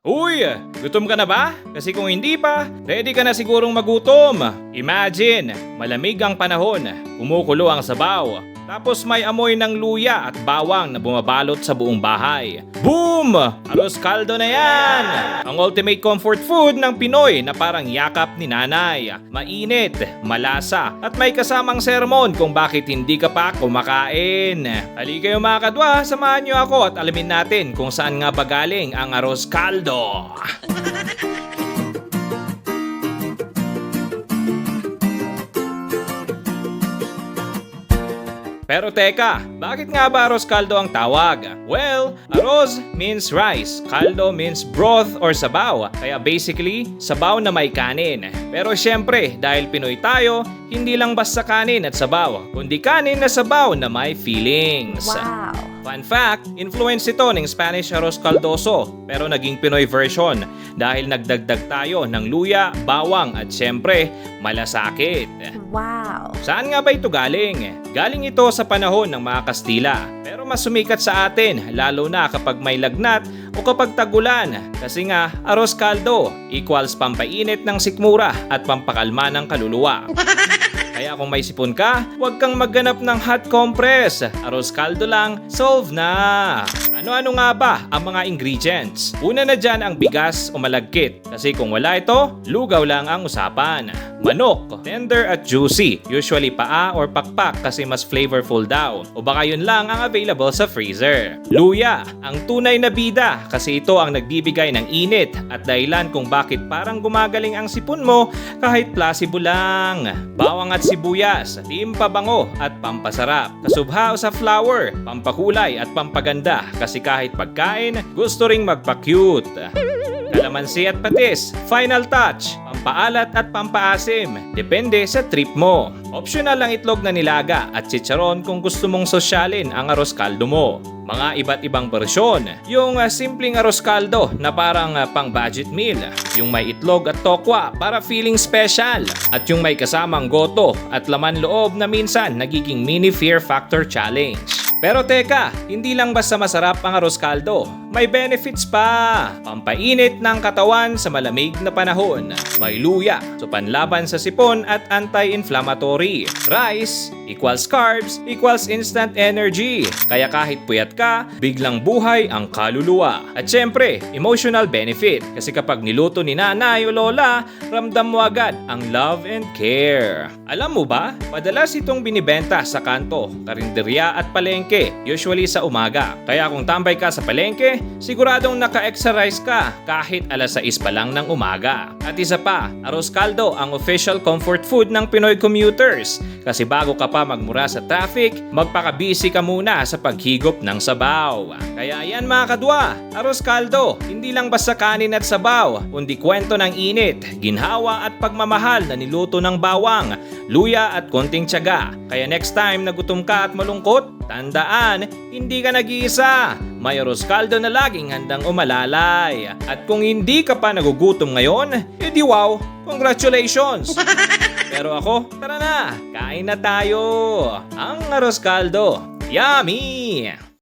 Uy, gutom ka na ba? Kasi kung hindi pa, ready ka na sigurong magutom. Imagine, malamig ang panahon, kumukulo ang sabaw, tapos may amoy ng luya at bawang na bumabalot sa buong bahay. Boom! Aros kaldo na yan! Ang ultimate comfort food ng Pinoy na parang yakap ni nanay. Mainit, malasa, at may kasamang sermon kung bakit hindi ka pa kumakain. Hali kayo mga kadwa, samahan niyo ako at alamin natin kung saan nga ba ang aros kaldo. Pero teka, bakit nga ba arroz caldo ang tawag? Well, arroz means rice, caldo means broth or sabaw. Kaya basically, sabaw na may kanin. Pero syempre, dahil Pinoy tayo, hindi lang basta kanin at sabaw, kundi kanin na sabaw na may feelings. Wow. Fun fact, influence ito ng Spanish arroz caldoso pero naging Pinoy version dahil nagdagdag tayo ng luya, bawang at syempre malasakit. Wow. Saan nga ba ito galing? Galing ito sa panahon ng mga Kastila. Pero mas sumikat sa atin lalo na kapag may lagnat o kapag tagulan kasi nga arroz caldo equals pampainit ng sikmura at pampakalma ng kaluluwa. Kaya kung may sipon ka, huwag kang magganap ng hot compress. Arroz caldo lang, solve na! Ano-ano nga ba ang mga ingredients? Una na dyan ang bigas o malagkit. Kasi kung wala ito, lugaw lang ang usapan. Manok, tender at juicy. Usually paa or pakpak kasi mas flavorful daw. O baka yun lang ang available sa freezer. Luya, ang tunay na bida kasi ito ang nagbibigay ng init at dahilan kung bakit parang gumagaling ang sipon mo kahit placebo lang. Bawang at sibuyas, timpabango at pampasarap. Kasubha sa flour, pampakulay at pampaganda kasi kahit pagkain, gusto ring magpa-cute. Kalamansi at patis, final touch, pampaalat at pampaasim. Depende sa trip mo. Optional ang itlog na nilaga at chicharon kung gusto mong sosyalin ang arroz caldo mo. Mga iba't ibang bersyon. Yung ah, simpleng arroz caldo na parang ah, pang budget meal. Yung may itlog at tokwa para feeling special. At yung may kasamang goto at laman loob na minsan nagiging mini fear factor challenge. Pero teka, hindi lang basta masarap ang arroz caldo. May benefits pa! Pampainit ng katawan sa malamig na panahon. May luya, so panlaban sa sipon at anti-inflammatory. Rice equals carbs equals instant energy. Kaya kahit puyat ka, biglang buhay ang kaluluwa. At syempre, emotional benefit. Kasi kapag niluto ni nanay o lola, ramdam mo agad ang love and care. Alam mo ba, madalas itong binibenta sa kanto, karinderya at palengke, usually sa umaga. Kaya kung tambay ka sa palengke, siguradong naka-exercise ka kahit alas 6 pa lang ng umaga. At isa pa, arroz caldo ang official comfort food ng Pinoy commuters. Kasi bago ka pa magmura sa traffic, magpaka-busy ka muna sa paghigop ng sabaw. Kaya yan mga kadwa, arroz caldo, hindi lang basta kanin at sabaw, kundi kwento ng init, ginhawa at pagmamahal na niluto ng bawang, luya at konting tiyaga. Kaya next time na gutom ka at malungkot, tandaan, hindi ka nag-iisa. May arroz caldo na laging handang umalalay. At kung hindi ka pa nagugutom ngayon, edi wow, congratulations! Pero ako, tara na, kain na tayo! Ang arroz caldo, yummy!